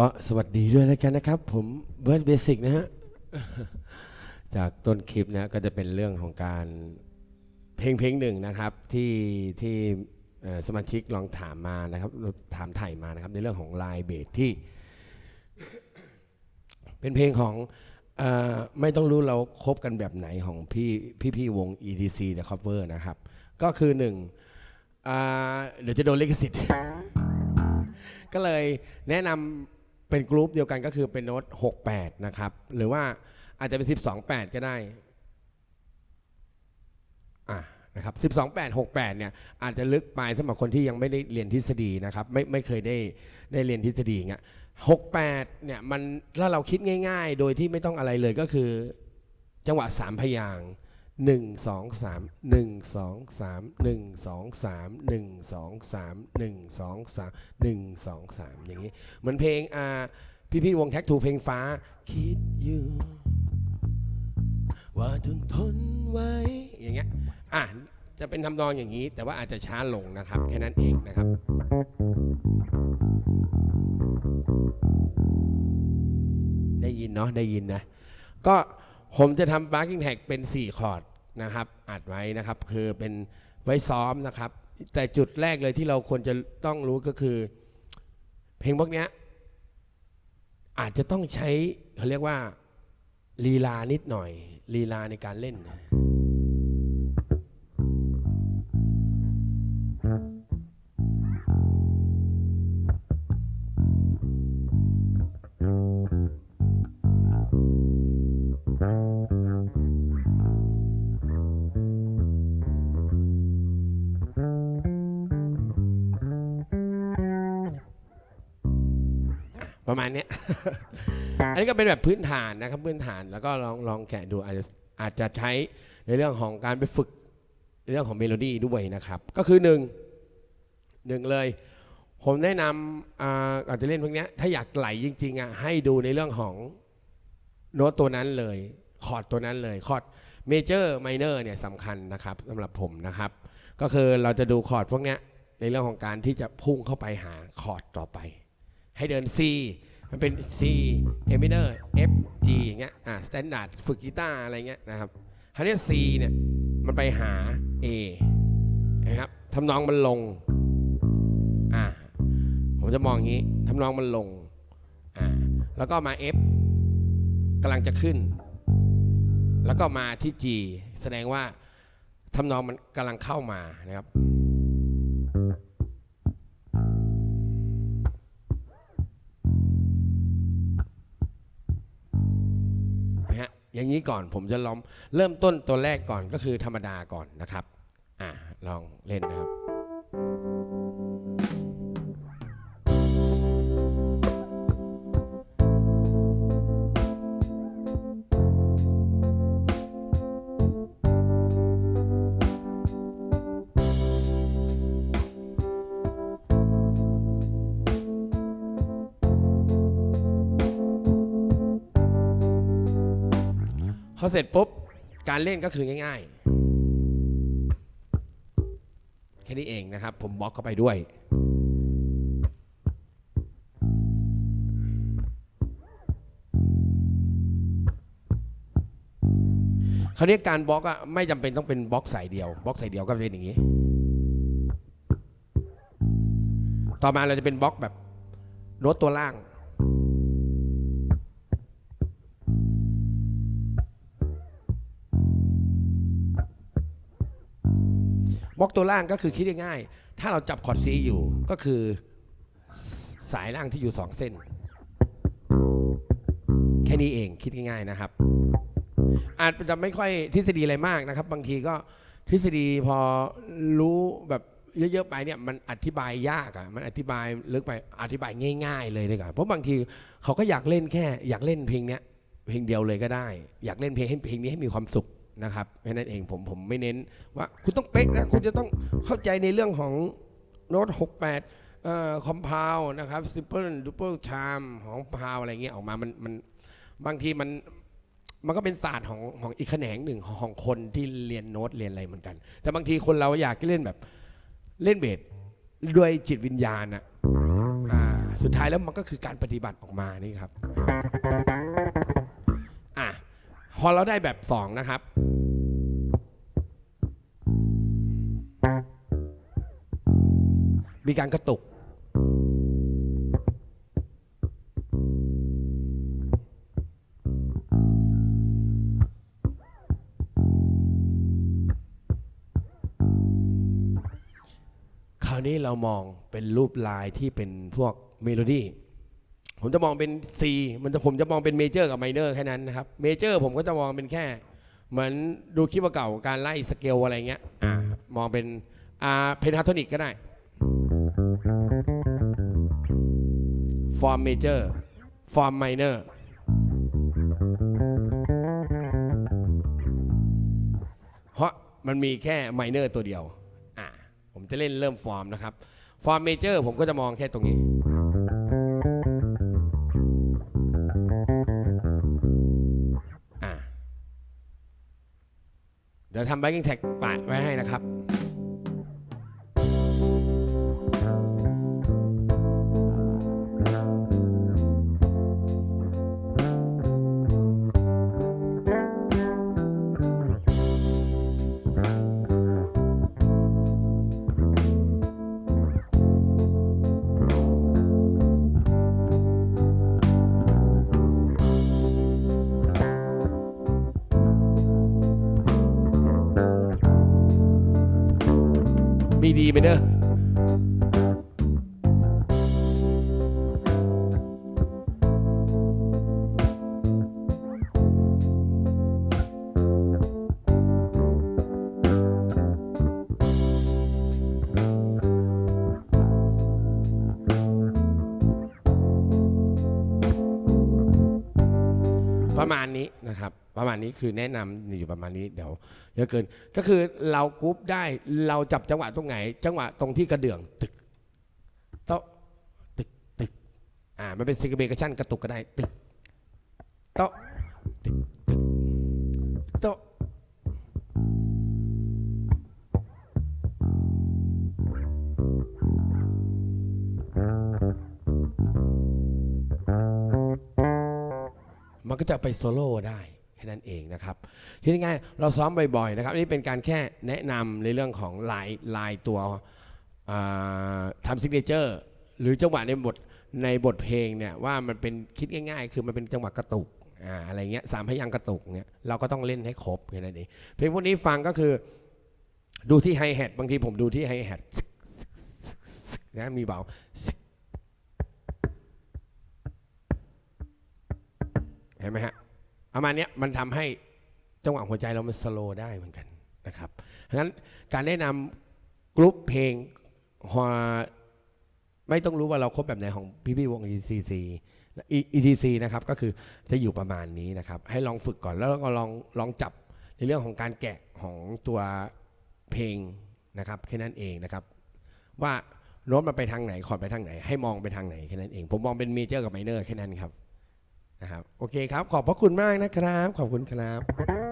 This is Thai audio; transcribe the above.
ก็สวัสดีด้วยแล้วกันนะครับ ผมเบิร์ดเบสิกนะฮะ จากต้นคลิปนะก็จะเป็นเรื่องของการเพลงเพลงหนึ่งนะครับที่ที่สมาชิกลองถามมานะครับ ถามไถ่มานะครับ ในเรื่องของลายเบสที่ เป็นเพลงของอไม่ต้องรู้เราคบกันแบบไหนของพี่พี่พี่วง EDC The Cover นะครับ ก็คือหนึ่งเดี๋ยวจะโดนลิขสิทธิ์ก็เลยแนะนำ เป็นกรุ๊ปเดียวกันก็คือเป็นโน้ต68 นะครับ หรือว่าอาจจะเป็น 12 8 ก็ได้อะนะครับ12 8 68เนี่ยอาจจะลึกไปสำหรับคนที่ยังไม่ได้เรียนทฤษฎีนะครับ ไม่ไม่เคยได้ได้เรียนทฤษฎีอย่างเงี้ย68 เนี่ยมันถ้าเราคิดง่าย ๆ โดยที่ไม่ต้องอะไรเลยก็คือ จังหวะสามพยางค์ หนึ่งสองสามหนึ่งสองสามหนึ่งสองสามหนึ่งสองสามหนึ่งสองสามหนึ่งสองสามอย่างนี้เหมือนเพลงอ่าพี่พี่วงแท็กทูเพลงฟ้า คิดอยู่ว่าต้องทนไว้ อย่างเงี้ยอะจะเป็นทำนองอย่างนี้ แต่ว่าอาจจะช้าลงนะครับ แค่นั้นเองนะครับได้ยินเนาะได้ยินนะ ก็ ผมจะทำ backing tag เป็น 4 คอร์ดนะครับอัดไว้นะครับคือเป็นไว้ซ้อมนะครับ แต่จุดแรกเลยที่เราควรจะต้องรู้ก็คือ เพลงพวกนี้อาจจะต้องใช้เขาเรียกว่าลีลานิดหน่อยลีลาในการเล่น ประมาณเนี้ย อันนี้ก็เป็นแบบพื้นฐานนะครับพื้นฐานแล้วก็ลองลองแกะดูอาจจะอาจจะใช้ในเรื่องของการไปฝึกในเรื่องของเมโลดี้ด้วยนะครับ ก็คือหนึ่งหนึ่งเลย ผมแนะนำอ่าอาจจะเล่นพวกเนี้ยถ้าอยากไหลจริงๆอะให้ดูในเรื่องของโน้ตตัวนั้นเลยคอร์ดตัวนั้นเลยคอร์ดเมเจอร์ไมเนอร์เนี่ยสำคัญนะครับสำหรับผมนะครับ ก็คือเราจะดูคอร์ดพวกเนี้ยในเรื่องของการที่จะพุ่งเข้าไปหาคอร์ดต่อไป ให้เดิน C มันเป็น C A minor F G อย่างเงี้ยอ่าสแตนดาร์ดฝึกกีตาร์อะไรเงี้ยนะครับคราวนี้ C เนี่ยมันไปหา A นะครับทำนองมันลงอ่าผมจะมองอย่างนี้ทำนองมันลงอ่าแล้วก็มา F กำลังจะขึ้น แล้วก็มาที่ G แสดงว่าทำนองมันกำลังเข้ามานะครับ อย่างนี้ก่อนผมจะล้อมเริ่มต้นตัวแรกก่อนก็คือธรรมดาก่อนนะครับ อ่าลองเล่นนะครับ อเสร็จปุ๊บ การเล่นก็คือง่าย ๆ แค่นี้เองนะครับ ผมบล็อกเข้าไปด้วยคราวนี้การบล็อกอะไม่จำเป็นต้องเป็นบล็อกสายเดียวบล็อกสายเดียวก็เป็นอย่างนี้ ต่อมาเราจะเป็นบล็อกแบบโน้ตตัวล่าง บล็อกตัวล่างก็คือคิดง่ายๆถ้าเราจับคอร์ดซีอยู่ก็คือสายล่างที่อยู่สองเส้น แค่นี้เองคิดง่ายๆนะครับ อาจจะไม่ค่อยทฤษฎีอะไรมากนะครับ บางทีก็ทฤษฎีพอรู้แบบเยอะๆไปเนี่ยมันอธิบายยากอะ่ะมันอธิบายลึกไปอธิบายง่าย ๆ เลยดีกว่าเพราะบางทีเขาก็อยากเล่นแค่ อยากเล่นเพลงเนี้ยเพลงเดียวเลยก็ได้ อยากเล่นเพลงให้เพลงนี้ให้มีความสุข นะครับแค่นั้นเองผมผมไม่เน้นว่าคุณต้องเป๊ะนะคุณจะต้องเข้าใจในเรื่องของโน้ต68คอมเพาวนะครับ simple double time ของพาวอะไรเงี้ยออกมามันมันบางทีมันมันก็เป็นศาสตร์ของของอีกแขนงหนึ่งของคนที่เรียนโน้ตเรียนอะไรเหมือนกัน แต่บางทีคนเราอยากเล่นแบบเล่นเบสด้วยจิตวิญญาณอะสุดท้ายแล้วมันก็คือการปฏิบัติออกมานี่ครับอะพอเราได้แบบสองนะครับ มีการกระตุก คราวนี้เรามองเป็นรูปลายที่เป็นพวกเมโลดี้ผมจะมองเป็น C มันจะผมจะมองเป็นเมเจอร์กับไมเนอร์แค่นั้นนะครับ เมเจอร์ผมก็จะมองเป็นแค่ เหมือนดูคลิปเก่าการไล่สเกลอะไรเงี้ย อ่ามองเป็นอ่าเพนทาโทนิกก็ได้ ฟอร์มเมเจอร์ฟอร์มไมเนอร์เพราะมันมีแค่ไมเนอร์ตัวเดียวอ่าผมจะเล่นเริ่มฟอร์มนะครับ ฟอร์มเมเจอร์ผมก็จะมองแค่ตรงนี้เดี๋ยวทำ backing tag ปาดไว้ให้นะครับ ดีไหมเนอะ ประมาณนี้นะครับ ประมาณนี้คือแนะนำอยู่ประมาณนี้เดี๋ยวเยอะเกิน ก็คือเรากรุ๊ปได้เราจับจังหวะตรงไหน จังหวะตรงที่กระเดื่องตึกโต๊ะตึกตึกอ่ามันเป็นซิกเบกชันกระตุกก็ได้ตึกโต๊ะ จะไปโซโล่ได้แค่นั้นเองนะครับทีนี้ง่ายเราซ้อมบ่อยๆนะครับอันนี้เป็นการแค่แนะนำในเรื่องของลายลายตัวทำซิกเนเจอร์หรือจังหวะในบทในบทเพลงเนี่ยว่ามันเป็นคิดง่าย ๆ คือมันเป็นจังหวะกระตุกออะไรเงี้ยสามพยางกระตุกเนี่ยเราก็ต้องเล่นให้ครบแค่นั้นเองเพลงพวกนี้ฟังก็คือดูที่ไฮแฮทบางทีผมดูที่ไฮแฮทนะมีเบา ห็นไหมฮะประมาณนี้มันทำให้จังหวะหัวใจเรามันสโลว์ได้เหมือนกันนะครับเพราะฉะนั้นการแนะนำกรุ๊ปเพลงหัวไม่ต้องรู้ว่าเราครบแบบไหนของพี่พี่ๆวง ETC ETC นะครับก็คือจะอยู่ประมาณนี้นะครับ ให้ลองฝึกก่อนแล้วก็ลองลองจับในเรื่องของการแกะของตัวเพลงนะครับแค่นั้นเองนะครับ ว่าโน้ตมันไปทางไหนคอร์ดไปทางไหน ให้มองไปทางไหนแค่นั้นเอง ผมมองเป็นเมเจอร์กับไมเนอร์แค่นั้นครับ นะครับโอเคครับ ขอบพระคุณมากนะครับ ขอบคุณครับ